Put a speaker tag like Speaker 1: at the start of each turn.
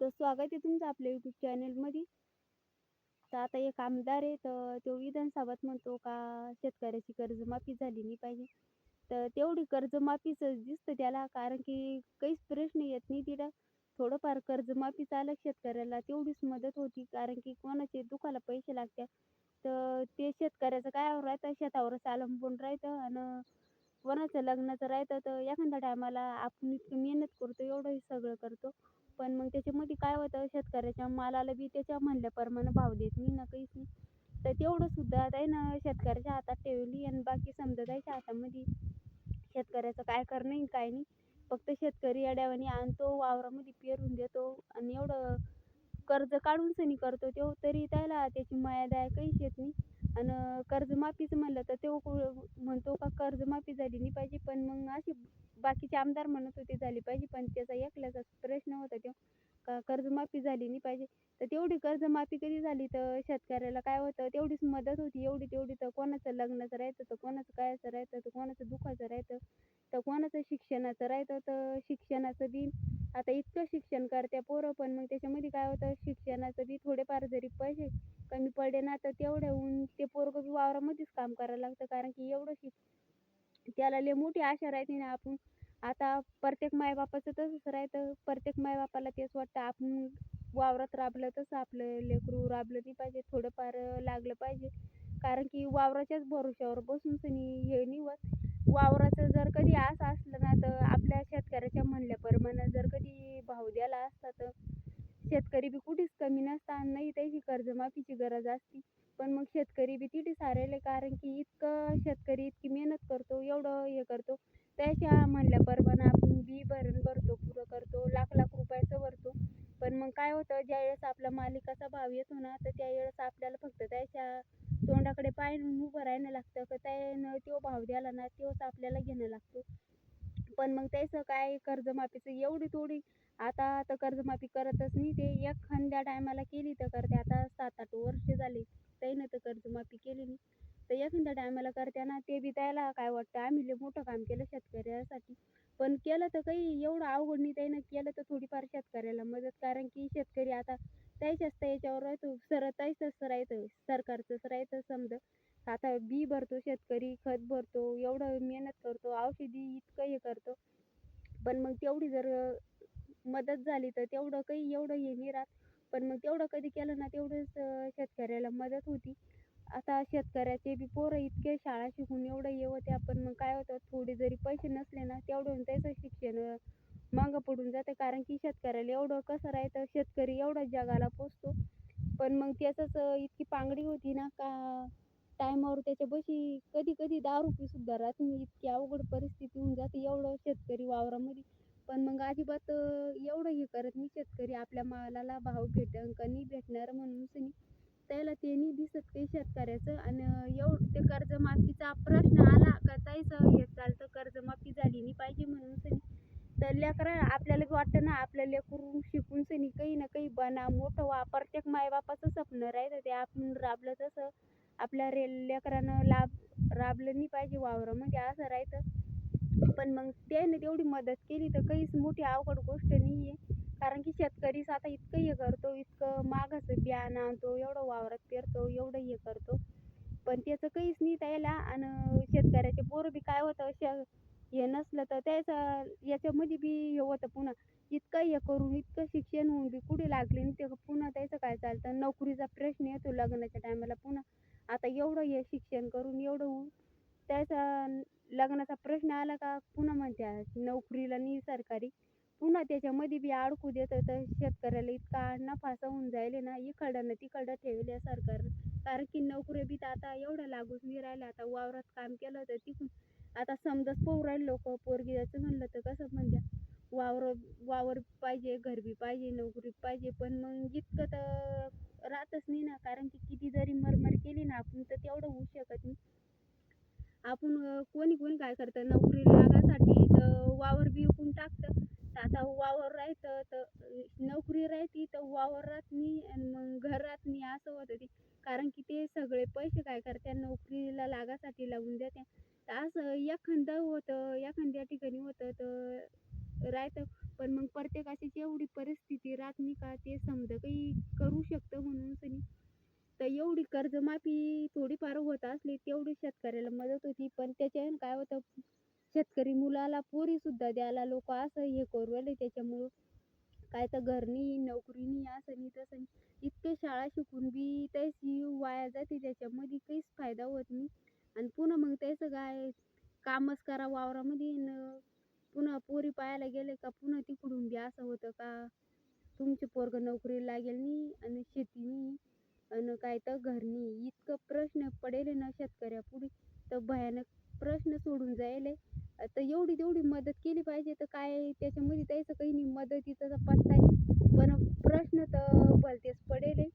Speaker 1: तर स्वागत आहे तुमचं आपल्या यूट्यूब चॅनलमध्ये तर आता एक आमदार आहे तर तो विधानसभात म्हणतो का शेतकऱ्याची कर्जमाफी झाली नाही पाहिजे. तर तेवढी कर्जमाफीचं दिसतं त्याला कारण की काहीच प्रश्न येत नाही तिथं थोडंफार कर्जमाफी झालं शेतकऱ्याला तेवढीच मदत होती कारण की कोणाचे दुखाला पैसे लागतात. तर ते शेतकऱ्याचं काय राहतं शेतावरच अवलंबून राहतं आणि कोणाचं लग्नाचं राहतं तर एखाद्या टायमाला आपण इतकी मेहनत करतो एवढं सगळं करतो. पण मग त्याच्यामध्ये काय होतं शेतकऱ्याच्या मालाला बी त्याच्या म्हणल्याप्रमाणे भाव देत नाही ना काहीच नाही. तर तेवढं सुद्धा आहे ना शेतकऱ्याच्या हातात ठेवली आणि बाकी समजा त्याच्या हातामध्ये शेतकऱ्याचं काय करणं आहे काय नाही. फक्त शेतकरी येड्यावानी आणतो वावरामध्ये पेरून देतो आणि एवढं कर्ज काढून सनी करतो तो तरी त्याला त्याची माया काहीच येत नाही. आणि कर्जमाफीचं म्हणलं तर तो म्हणतो का कर्जमाफी झाली नाही पाहिजे पण मग अशी बाकीचे आमदार म्हणत होते झाली पाहिजे पण त्याचा एकल्याचाच कर्जमाफी झाली नाही पाहिजे. तर तेवढी कर्जमाफी कधी झाली तर शेतकऱ्याला काय होतं? तेवढीच मदत होती एवढी तेवढी. तर कोणाचं लग्नाचं राहतं तर कोणाचं कायचं राहतं तर कोणाचं दुःखाचं राहतं तर कोणाचं शिक्षणाचं राहतं तर शिक्षणाचं बी. आता इतकं शिक्षण करत्या पोरं पण मग त्याच्यामध्ये काय होतं? शिक्षणाचं बी थोडेफार जरी पैसे कमी पडले ना तर तेवढ्याहून ते पोरगं बी वावरामध्येच काम करायला लागतं. कारण की एवढं शिक त्याला लय मोठी आशा राहते ना आपण आता प्रत्येक मायबापाचं तसंच राहतं. प्रत्येक मायबापाला तेच वाटतं आपण वावरात राबलं तसं आपलं लेकरू राबलं नाही पाहिजे थोडंफार लागलं पाहिजे. कारण की वावराच्याच भरवशावर बसून सनी हे नाही होत. वावराचं जर कधी असं असलं ना तर आपल्या शेतकऱ्याच्या म्हणल्याप्रमाणे जर कधी भाव द्यायला असता तर शेतकरी बी कुठेच कमी नसता नाही त्याची कर्जमाफीची गरज असती. पण मग शेतकरी बी तिथे सारेले कारण की इतकं शेतकरी इतकी मेहनत करतो एवढं हे करतो. त्याच्या म्हणल्याप्रमाणे आपण बी भरण भरतो पुरं करतो लाख लाख रुपयाचं भरतो. पण मग काय होतं ज्यावेळेस आपला मालिकाचा भाव येतो ना तर त्यावेळेस आपल्याला फक्त त्याच्या तोंडाकडे पाय उभं राहायला लागतं. का त्यानं तो भाव द्याला ना तोच आपल्याला घेणं लागतो. पण मग त्याचं काय कर्जमाफीचं? एवढी थोडी आता तर कर्जमाफी करतच नाही ते. एखाद्या टायमाला केली तर करते. आता सात आठ वर्ष झाली त्यानं तर कर्जमाफी केली नाही. तर एखाद्या टायमाला करते ना ते बी त्याला काय वाटतं आम्ही लय मोठं काम केलं शेतकऱ्यासाठी. पण केलं तर काही एवढं अवघड नाही त्यानं केलं तर थोडीफार शेतकऱ्याला मदत. कारण की शेतकरी आता त्याच्याच त्याच्यावर राहतो सर त्याच्याच राहतं सरकारचंच राहतं समजा. आता बी भरतो शेतकरी खत भरतो एवढं मेहनत करतो औषधी इतकं हे करतो. पण मग तेवढी जर मदत झाली तर तेवढं काही एवढं हे नाही राहत. पण मग तेवढं कधी केलं ना तेवढंच शेतकऱ्याला मदत होती. आता शेतकऱ्याचे बी पोरं इतके शाळा शिकून एवढं हे होत्या पण मग काय होतं? थोडे जरी पैसे नसले ना तेवढं त्याचं शिक्षण मागं पडून जाते. कारण की शेतकऱ्याला एवढं कसं राहतं शेतकरी एवढं जगाला पोचतो पण मग त्याचंच इतकी पांगडी होती ना का टायमावर त्याच्या बशी कधी कधी दहा रुपयेसुद्धा राहत नाही. इतकी अवघड परिस्थिती होऊन जाते. एवढं शेतकरी वावरामध्ये. पण मग अजिबात एवढं हे करत नाही शेतकरी. आपल्या मालाला भाव भेटन का नाही भेटणार म्हणून सनी. त्याला त्यांनी दिसत काही शेतकऱ्याचं आणि एवढं ते कर्जमाफीचा प्रश्न आला का त्याचं हे चालतं कर्जमाफी झाली नाही पाहिजे म्हणून सनी. तर लेकरं आपल्याला वाटतं ना आपल्या लेकरू शिकून सनी काही ना काही बना मोठं व्हा प्रत्येक मायबापाचं स्वप्न राहतं ते आपण राबलं तसं. आपल्या रे लेकरानं लाभ राबलं नाही पाहिजे वावरामध्ये म्हणजे असं राहतं पण मग त्याने तेवढी मदत केली तर काहीच मोठी अवघड गोष्ट नाही आहे कारण की शेतकरीच आता इतकं हे करतो इतकं मागाचं बियाणं आणतो एवढं वावरात पेरतो एवढं हे करतो. पण त्याचं काहीच नाही त्याला आणि शेतकऱ्याचे पोरं बी काय होतं शे हे नसलं तर त्याचं याच्यामध्ये बी हे होतं पुन्हा इतकं हे करून इतकं शिक्षण होऊन बी कुठे लागले नाही ते पुन्हा त्याचं काय चालतं? नोकरीचा प्रश्न येतो लग्नाच्या टायमाला पुन्हा. आता एवढं हे शिक्षण करून एवढं होऊन त्याचा लग्नाचा प्रश्न आला का पुन्हा म्हणते नोकरीला नाही सरकारी. पुन्हा त्याच्यामध्ये बी अडकू देतं तर शेतकऱ्याला इतका नफा होऊन जाईल ना. इकडं ना तिकडं ठेवल्या सरकार. कारण की नोकरी बी तर आता एवढं लागूच नाही राहिलं आता वावरात काम केलं तर तिकडून आता समजाच पोहू लोक. पोरगी जायचं म्हणलं तर कसं म्हणजे वावर वावर पाहिजे घर बी पाहिजे नोकरी पाहिजे. पण मग इतकं तर राहतच नाही ना. कारण की किती जरी मरमर केली ना आपण तर तेवढं होऊ शकत नाही. आपण कोणी कोणी काय करतं? नोकरी लागासाठी तर वावर बी विकून टाकतं. आता वावर राहतं तर नोकरी राहती तर वावर राहत नाही आणि मग घर राहत नाही असं होतं ते. कारण की ते सगळे पैसे काय करत्या नोकरीला लागासाठी लावून देते तर असं एखादं होतं एखाद्या ठिकाणी होतं तर राहतं. पण मग प्रत्येकाची जेवढी परिस्थिती राहत नाही का ते समजा काही करू शकतं म्हणून सनी. तर एवढी कर्जमाफी थोडी होत असली तेवढी शेतकऱ्याला मदत होती पण त्याच्यानं काय होतं शेतकरी मुलाला पोरी सुद्धा द्यायला लोक असं हे करू राहिले. त्याच्यामुळं काय तर घर नाही नोकरी नाही असं नाही तसं नाही इतके शाळा शिकून बी त्याची वाया जाते. त्याच्यामध्ये काहीच फायदा होत नाही. आणि पुन्हा मग त्याचं काय कामच करा वावरामध्ये न पुन्हा पोरी पाहायला गेले का पुन्हा तिकडून बी असं होतं का? तुमचे पोरगं नोकरी लागेल नाही आणि शेती नाही आणि काय तर घर नाही इतकं प्रश्न पडेल ना ना शेतकऱ्यापुढे. तर भयानक प्रश्न सोडून जायले. तर एवढी तेवढी मदत केली पाहिजे. तर काय त्याच्यामध्ये त्याचं काही नाही. मदतीचा पत्ता नाही पण प्रश्न तर भलतेच पडेल आहे.